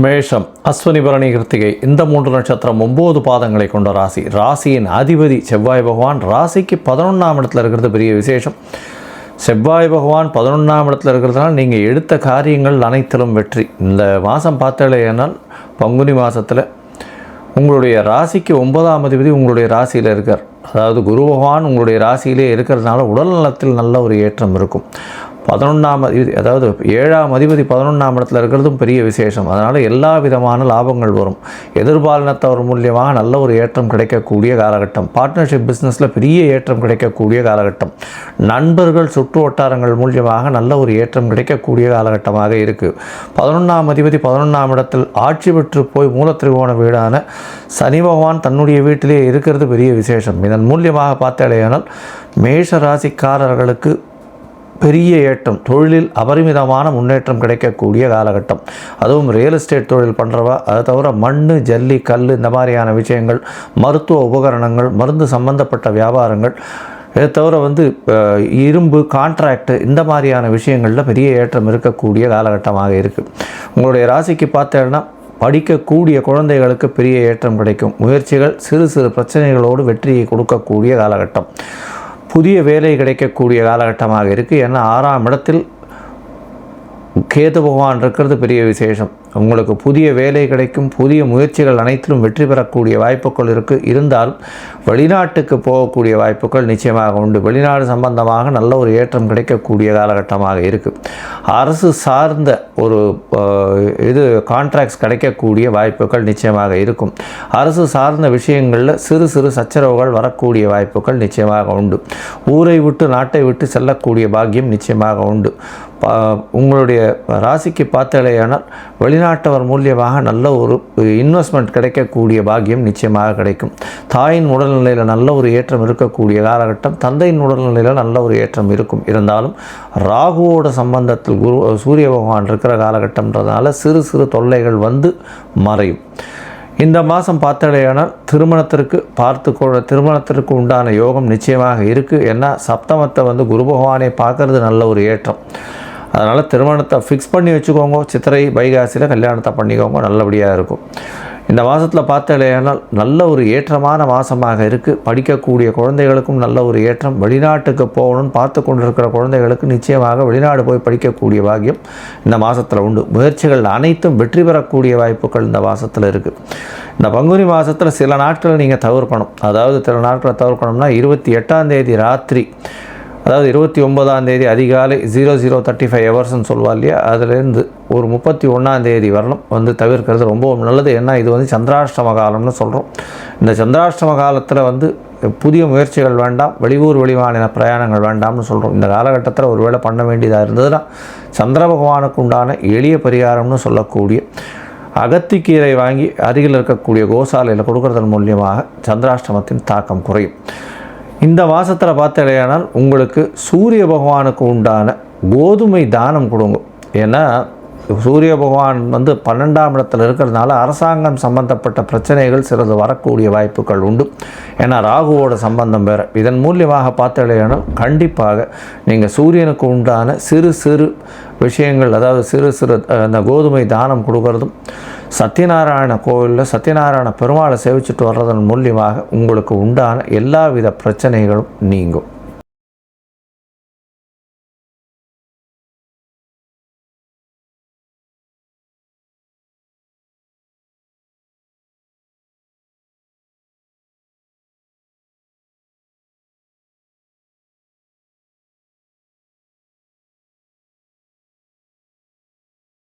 மேஷம் அஸ்வினி பரணி கிருத்திகை இந்த மூன்று நட்சத்திரம் ஒம்பது பாதங்களை கொண்ட ராசி. ராசியின் அதிபதி செவ்வாய் பகவான். ராசிக்கு பதினொன்றாம் இடத்துல இருக்கிறது பெரிய விசேஷம். செவ்வாய் பகவான் பதினொன்றாம் இடத்துல இருக்கிறதுனால நீங்கள் எடுத்த காரியங்கள் அனைத்திலும் வெற்றி. இந்த மாதம் பார்த்தாலேனால் பங்குனி மாதத்தில் உங்களுடைய ராசிக்கு ஒன்பதாம் அதிபதி உங்களுடைய ராசியில் இருக்கார். அதாவது குரு பகவான் உங்களுடைய ராசியிலே இருக்கிறதுனால உடல் நலத்தில் நல்ல ஒரு ஏற்றம் இருக்கும். பதினொன்றாம் அதாவது ஏழாம் அதிபதி பதினொன்றாம் இடத்துல இருக்கிறதும் பெரிய விசேஷம். அதனால் எல்லா விதமான லாபங்கள் வரும். எதிர்பாலினத்தவர் மூலியமாக நல்ல ஒரு ஏற்றம் கிடைக்கக்கூடிய காலகட்டம். பார்ட்னர்ஷிப் பிஸ்னஸில் பெரிய ஏற்றம் கிடைக்கக்கூடிய காலகட்டம். நண்பர்கள் சுற்று வட்டாரங்கள் மூலியமாக நல்ல ஒரு ஏற்றம் கிடைக்கக்கூடிய காலகட்டமாக இருக்குது பதினொன்றாம் அதிபதி பதினொன்றாம் இடத்தில் ஆட்சி பெற்று போய் மூலத்திரிகோண வீடான சனி பகவான் தன்னுடைய வீட்டிலே இருக்கிறது பெரிய விசேஷம். இதன் மூலியமாக பார்த்தாலேயானால் மேஷ ராசிக்காரர்களுக்கு பெரிய ஏற்றம் தொழிலில் அபரிமிதமான முன்னேற்றம் கிடைக்கக்கூடிய காலகட்டம். அதுவும் ரியல் எஸ்டேட் தொழில் பண்ணுறவா அதை தவிர மண் ஜல்லி கல் இந்த மாதிரியான விஷயங்கள் மருத்துவ உபகரணங்கள் மருந்து சம்பந்தப்பட்ட வியாபாரங்கள் இதை தவிர வந்து இரும்பு கான்ட்ராக்ட் இந்த மாதிரியான விஷயங்களில் பெரிய ஏற்றம் இருக்கக்கூடிய காலகட்டமாக இருக்குது உங்களுடைய ராசிக்கு பார்த்தேன்னா படிக்கக்கூடிய குழந்தைகளுக்கு பெரிய ஏற்றம் கிடைக்கும். முயற்சிகள் சிறு சிறு பிரச்சனைகளோடு வெற்றியை கொடுக்கக்கூடிய காலகட்டம். புதிய வேலை கிடைக்கக்கூடிய காலகட்டமாக இருக்குது ஏன்னா ஆறாம் இடத்தில் கேது பகவான் இருக்கிறது பெரிய விசேஷம். உங்களுக்கு புதிய வேலை கிடைக்கும் புதிய முயற்சிகள் அனைத்திலும் வெற்றி பெறக்கூடிய வாய்ப்புகள் இருக்குது இருந்தாலும் வெளிநாட்டுக்கு போகக்கூடிய வாய்ப்புகள் நிச்சயமாக உண்டு. வெளிநாடு சம்பந்தமாக நல்ல ஒரு ஏற்றம் கிடைக்கக்கூடிய காலகட்டமாக இருக்குது அரசு சார்ந்த ஒரு இது கான்ட்ராக்ட்ஸ் கிடைக்கக்கூடிய வாய்ப்புகள் நிச்சயமாக இருக்கும். அரசு சார்ந்த விஷயங்களில் சிறு சிறு சச்சரவுகள் வரக்கூடிய வாய்ப்புகள் நிச்சயமாக உண்டு. ஊரை விட்டு நாட்டை விட்டு செல்லக்கூடிய பாக்கியம் நிச்சயமாக உண்டு. உங்களுடைய ராசிக்கு பார்த்தாலேயானால் வெளிநாட்டவர் மூலியமாக நல்ல ஒரு இன்வெஸ்ட்மெண்ட் கிடைக்கக்கூடிய பாக்கியம் நிச்சயமாக கிடைக்கும். தாயின் உடல்நிலையில் நல்ல ஒரு ஏற்றம் இருக்கக்கூடிய காலகட்டம் தந்தையின் உடல்நிலையில் நல்ல ஒரு ஏற்றம் இருக்கும். இருந்தாலும் ராகுவோட சம்பந்தத்தில் குரு சூரிய பகவான் இருக்கிற காலகட்டம்ன்றதுனால சிறு சிறு தொல்லைகள் வந்து மறையும். இந்த மாதம் பார்த்தடையானால் திருமணத்திற்கு பார்த்து திருமணத்திற்கு உண்டான யோகம் நிச்சயமாக இருக்குது ஏன்னா சப்தமத்தை வந்து குரு பகவானை பார்க்கறது நல்ல ஒரு ஏற்றம். அதனால் திருமணத்தை ஃபிக்ஸ் பண்ணி வச்சுக்கோங்க. சித்திரை வைகாசியில் கல்யாணத்தை பண்ணிக்கோங்க. நல்லபடியாக இருக்கும். இந்த மாதத்தில் பார்த்தாலேனால் நல்ல ஒரு ஏற்றமான மாதமாக இருக்குது படிக்கக்கூடிய குழந்தைகளுக்கும் நல்ல ஒரு ஏற்றம். வெளிநாட்டுக்கு போகணும்னு பார்த்து கொண்டிருக்கிற குழந்தைகளுக்கு நிச்சயமாக வெளிநாடு போய் படிக்கக்கூடிய பாக்கியம் இந்த மாதத்தில் உண்டு. முயற்சிகள் அனைத்தும் வெற்றி பெறக்கூடிய வாய்ப்புகள் இந்த மாதத்தில் இருக்குது இந்த பங்குனி மாதத்தில் சில நாட்களை நீங்கள் தவிர்க்கணும். அதாவது சில நாட்களை தவிர்க்கணும்னா இருபத்தி எட்டாம் தேதி ராத்திரி அதாவது இருபத்தி ஒன்பதாம் தேதி அதிகாலை ஜீரோ ஜீரோ தேர்ட்டி ஃபைவ் ஹவர்ஸ்னு சொல்லுவா இல்லையா? அதுலேருந்து ஒரு முப்பத்தி ஒன்றாம் தேதி வரணும். வந்து தவிர்க்கிறது ரொம்ப நல்லது. ஏன்னா இது வந்து சந்திராஷ்டம காலம்னு சொல்கிறோம் இந்த சந்திராஷ்டம காலத்தில் வந்து புதிய முயற்சிகள் வேண்டாம். வெளியூர் வெளிமாநில பிரயாணங்கள் வேண்டாம்னு சொல்கிறோம் இந்த காலகட்டத்தில் ஒருவேளை பண்ண வேண்டியதாக இருந்ததுன்னா சந்திர பகவானுக்கு உண்டான எளிய பரிகாரம்னு சொல்லக்கூடிய அகத்திக்கீரை வாங்கி அருகில் இருக்கக்கூடிய கோசாலையில் கொடுக்கறதன் மூலியமாக சந்திராஷ்டமத்தின் தாக்கம் குறையும். இந்த மாதத்தில் பார்த்தலையானால் உங்களுக்கு சூரிய பகவானுக்கு உண்டான கோதுமை தானம் கொடுங்க. ஏன்னா சூரிய பகவான் வந்து பன்னெண்டாம் இடத்துல இருக்கிறதுனால அரசாங்கம் சம்பந்தப்பட்ட பிரச்சனைகள் சிறிது வரக்கூடிய வாய்ப்புகள் உண்டு. ஏன்னா ராகுவோட சம்பந்தம் வேறு. இதன் மூலியமாக பார்த்தலையானால் கண்டிப்பாக நீங்கள் சூரியனுக்கு உண்டான சிறு சிறு விஷயங்கள் அதாவது சிறு சிறு அந்த கோதுமை தானம் கொடுக்கறதும் சத்யநாராயண கோவிலில் சத்யநாராயண பெருமாளை சேவிச்சுட்டு வர்றதன் மூலியமாக உங்களுக்கு உண்டான எல்லா வித பிரச்சனைகளும் நீங்கும்.